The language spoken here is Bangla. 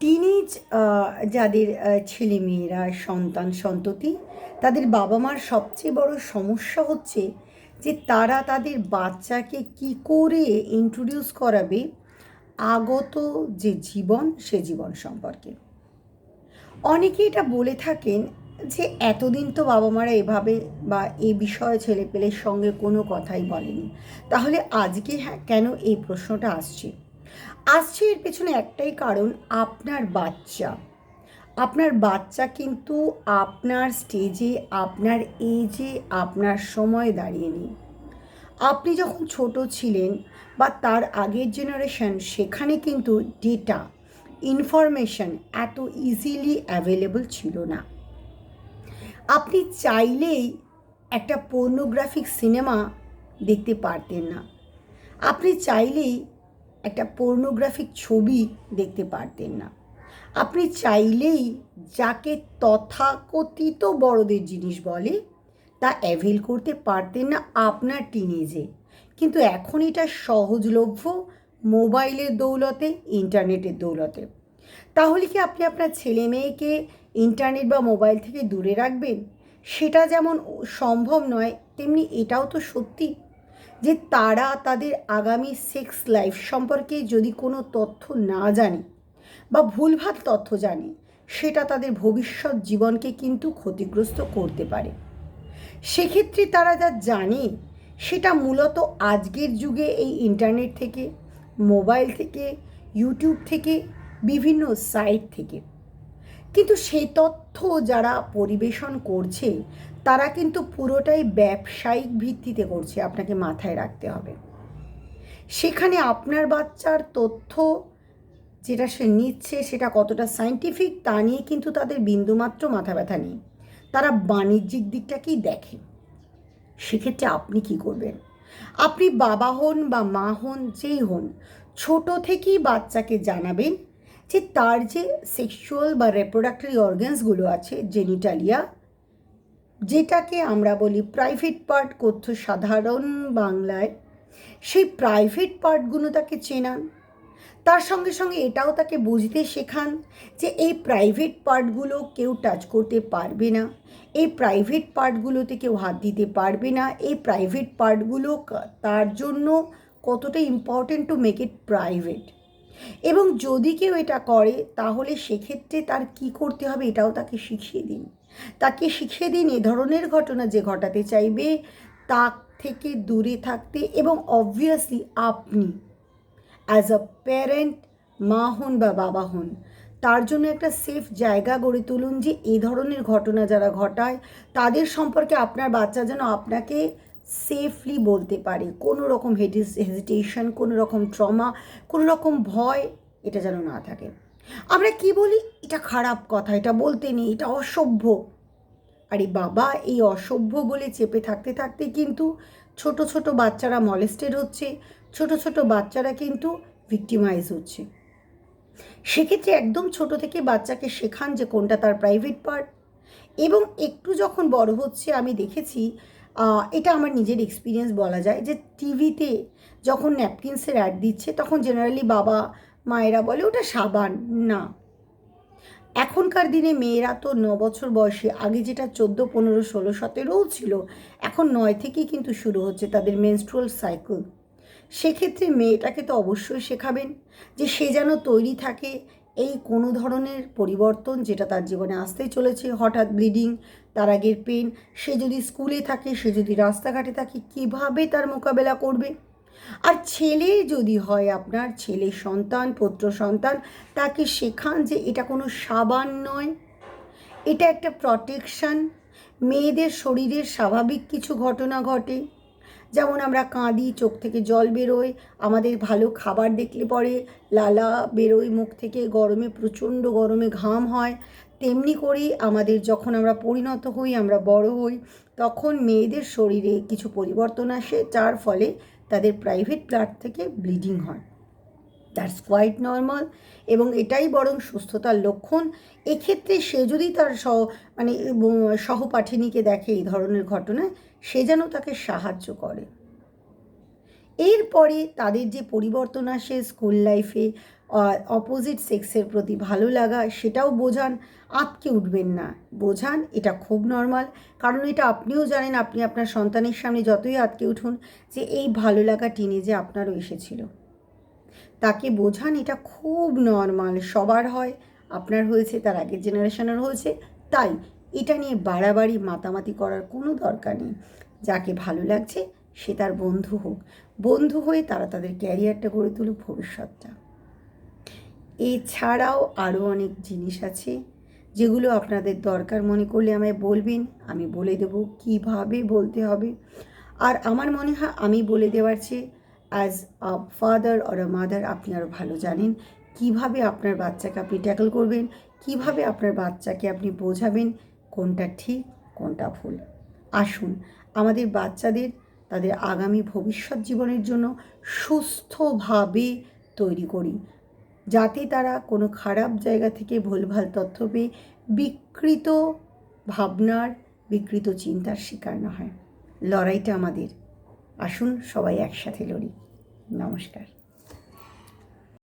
টিনেজ যাদের ছেলেমেয়েরা সন্তান, সন্ততি, তাদের বাবা মার সবচেয়ে বড় সমস্যা হচ্ছে যে তারা তাদের বাচ্চাকে কি করে ইন্ট্রোডিউস করাবে আগত যে জীবন, সে জীবন সম্পর্কে। অনেকে এটা বলে থাকেন যে এতদিন তো বাবা মারা এভাবে বা এই বিষয়ে ছেলেপেলের সঙ্গে কোনো কথাই বলেনি। তাহলে আজকে হ্যাঁ কেন এই প্রশ্নটা আসছে? আসছে এর পেছনে একটাই কারণ, আপনার বাচ্চা। আপনার বাচ্চা কিন্তু আপনার স্টেজে আপনার এজে আপনার সময় দাঁড়িয়ে নেই। আপনি যখন ছোট ছিলেন বা তার আগের জেনারেশন সেখানে কিন্তু ডেটা ইনফরমেশন এত ইজিলি অ্যাভেলেবল ছিল না। আপনি চাইলেই একটা পর্নোগ্রাফিক সিনেমা দেখতে পারতেন না। আপনি চাইলেই একটা পর্নোগ্রাফিক ছবি দেখতে পারতেন না। আপনি চাইলেই যাকে তথাকথিত বড়দের জিনিস বলে, তা অ্যাভেল করতে পারতেন না আপনার টিনেজে কিন্তু এখন এটা সহজলভ্য মোবাইলের দৌলতে ইন্টারনেটের দৌলতে। তাহলে কি আপনি আপনার ছেলে মেয়েকে ইন্টারনেট বা মোবাইল থেকে দূরে রাখবেন? সেটা যেমন সম্ভব নয়, তেমনি এটাও তো সত্যি। যে তারা তাদের আগামী সেক্স লাইফ সম্পর্কে যদি কোনো তথ্য না জানে বা ভুলভাল তথ্য জানে, সেটা তাদের ভবিষ্যৎ জীবনকে কিন্তু ক্ষতিগ্রস্ত করতে পারে। সেক্ষেত্রে তারা যা জানে, সেটা মূলত আজকের যুগে এই ইন্টারনেট থেকে মোবাইল থেকে ইউটিউব থেকে, বিভিন্ন সাইট থেকে। কিন্তু সেই তথ্য যারা পরিবেশন করছে, তারা কিন্তু পুরোটাই ব্যবসায়িক ভিত্তিতে করছে, আপনাকে মাথায় রাখতে হবে। সেখানে আপনার বাচ্চার তথ্য যেটা সে নিচ্ছে, সেটা কতটা সাইন্টিফিক তা নিয়ে কিন্তু তাদের বিন্দুমাত্র মাথা ব্যথা নেই। তারা বাণিজ্যিক দিকটাকেই দেখে। সেক্ষেত্রে আপনি কি করবেন? আপনি বাবা হন বা মা হন, যেই হন, ছোট থেকেই বাচ্চাকে জানাবেন যে তার যে সেক্সুয়াল বা রেপ্রোডাক্টরি অর্গ্যান্সগুলো আছে জেনিটালিয়া যেটাকে আমরা বলি প্রাইভেট পার্ট কথ্য সাধারণ বাংলায়, সেই প্রাইভেট পার্টগুলো তাকে চেনান। তার সঙ্গে সঙ্গে এটাও তাকে বুঝতে শেখান যে এই প্রাইভেট পার্টগুলো কেউ টাচ করতে পারবে না, এই প্রাইভেট পার্টগুলোতে কেউ হাত দিতে পারবে না, এই প্রাইভেট পার্টগুলো তার জন্য কতটা important to make it private এবং যদি কেউ এটা করে, তাহলে সেক্ষেত্রে তার কি করতে হবে এটাও তাকে শিখিয়ে দিন। তাকে শিখিয়ে দিন এ ধরনের ঘটনা যে ঘটাতে চাইবে তা থেকে দূরে থাকতে এবং অবভিয়াসলি আপনি অ্যাজ আ প্যারেন্ট মা হন বা বাবা হন, তার জন্য একটা সেফ জায়গা গড়ে তুলুন যে এই ধরনের ঘটনা যারা ঘটায়, তাদের সম্পর্কে আপনার বাচ্চা যেন আপনাকে সেফলি বলতে পারে। কোনো রকম হেডিস হেজিটেশন কোনো রকম ট্রমা কোনো রকম ভয়, এটা যেন না থাকে। আমরা কি বলি? এটা খারাপ কথা, এটা বলতে নেই, এটা অসভ্য। আরে বাবা, এই অসভ্য বলে চেপে থাকতে থাকতে কিন্তু ছোট ছোট বাচ্চারা মলেস্টেড হচ্ছে, ছোট ছোট বাচ্চারা কিন্তু ভিক্টিমাইজ হচ্ছে। সেক্ষেত্রে একদম ছোট থেকে বাচ্চাকে শেখান যে কোনটা তার প্রাইভেট পার্ট এবং একটু যখন বড় হচ্ছে, আমি দেখেছি এটা আমার নিজের এক্সপিরিয়েন্স বলা যায় যে টিভিতে যখন ন্যাপকিনসের অ্যাড দিচ্ছে, তখন জেনারেলি বাবা মায়েরা বলে ওটা সাবান, না। এখনকার দিনে মেয়েরা তো ন বছর বয়সে, আগে যেটা চোদ্দ, পনেরো, ষোলো, সতেরোও ছিল, এখন নয় থেকেই কিন্তু শুরু হচ্ছে তাদের মেনস্ট্রুয়াল সাইকেল সেক্ষেত্রে মেয়েটাকে তো অবশ্যই শেখাবেন যে সে যেন তৈরি থাকে এই কোনো ধরনের পরিবর্তন যেটা তার জীবনে আসতেই চলেছে, হঠাৎ ব্লিডিং তার আগের পেন সে যদি স্কুলে থাকে, সে যদি রাস্তাঘাটে থাকে, কীভাবে তার মোকাবেলা করবে? আর ছেলে যদি হয় আপনার, ছেলে সন্তান, পুত্র সন্তান, তাকে শেখান যে এটা কোনো সাবান নয়, এটা একটা প্রটেকশান মেয়েদের শরীরের স্বাভাবিক কিছু ঘটনা ঘটে। যেমন আমরা কাঁদি, চোখ থেকে জল বেরোয়, আমাদের ভালো খাবার দেখলে পরে লালা বেরোয় মুখ থেকে, গরমে, প্রচণ্ড গরমে ঘাম হয়। তেমনি করেই আমাদের যখন আমরা পরিণত হই, আমরা বড় হই, তখন মেয়েদের শরীরে কিছু পরিবর্তন আসে, যার ফলে তাদের প্রাইভেট ব্লাড থেকে ব্লিডিং হয়। দ্যাটস কোয়াইট নর্মাল এবং এটাই বরং সুস্থতার লক্ষণ। এক্ষেত্রে সে যদি তার সহ মানে সহপাঠিনীকে দেখে এই ধরনের ঘটনায় সে যেন তাকে সাহায্য করে। এরপরে তাদের যে পরিবর্তন আসে স্কুল লাইফে অপোজিট সেক্সের প্রতি ভালো লাগা, সেটাও বোঝান আটকে উঠবেন না। বোঝান, এটা খুব নর্মাল কারণ এটা আপনিও জানেন, আপনি আপনার সন্তানের সামনে যতই আটকে উঠুন, যে এই ভালো লাগা টিনেজে আপনারও এসেছিল। তাকে বোঝান, এটা খুব নর্মাল সবার হয়, আপনার হয়েছে, তার আগের জেনারেশনের হয়েছে, তাই এটা নিয়ে বাড়াবাড়ি, মাতামাতি করার কোনো দরকার নেই। যাকে ভালো লাগছে, সে তার বন্ধু হোক। বন্ধু হয়ে তারা তাদের ক্যারিয়ারটা গড়ে তুলুক ভবিষ্যৎটা। এছাড়াও আরও অনেক জিনিস আছে, যেগুলো আপনাদের দরকার মনে করলে আমায় বলবেন। আমি বলে দেবো কীভাবে বলতে হবে। আর আমার মনে হয় আমি বলে দেওয়ার চেয়ে as a father or a mother আপনি আরও ভালো জানেন কীভাবে আপনার বাচ্চাকে আপনি ট্যাকল করবেন, কীভাবে আপনার বাচ্চাকে আপনি বোঝাবেন। কোনটা ঠিক, কোনটা ভুল। আসুন আমাদের বাচ্চাদের, তাদের আগামী ভবিষ্যৎ জীবনের জন্য সুস্থভাবে তৈরি করি। যাতে তারা কোনো খারাপ জায়গা থেকে ভুলভাল তথ্য পেয়ে বিকৃত ভাবনার, বিকৃত চিন্তার শিকার না হয়। লড়াইটা আমাদের। আসুন সবাই একসাথে লড়ি। নমস্কার।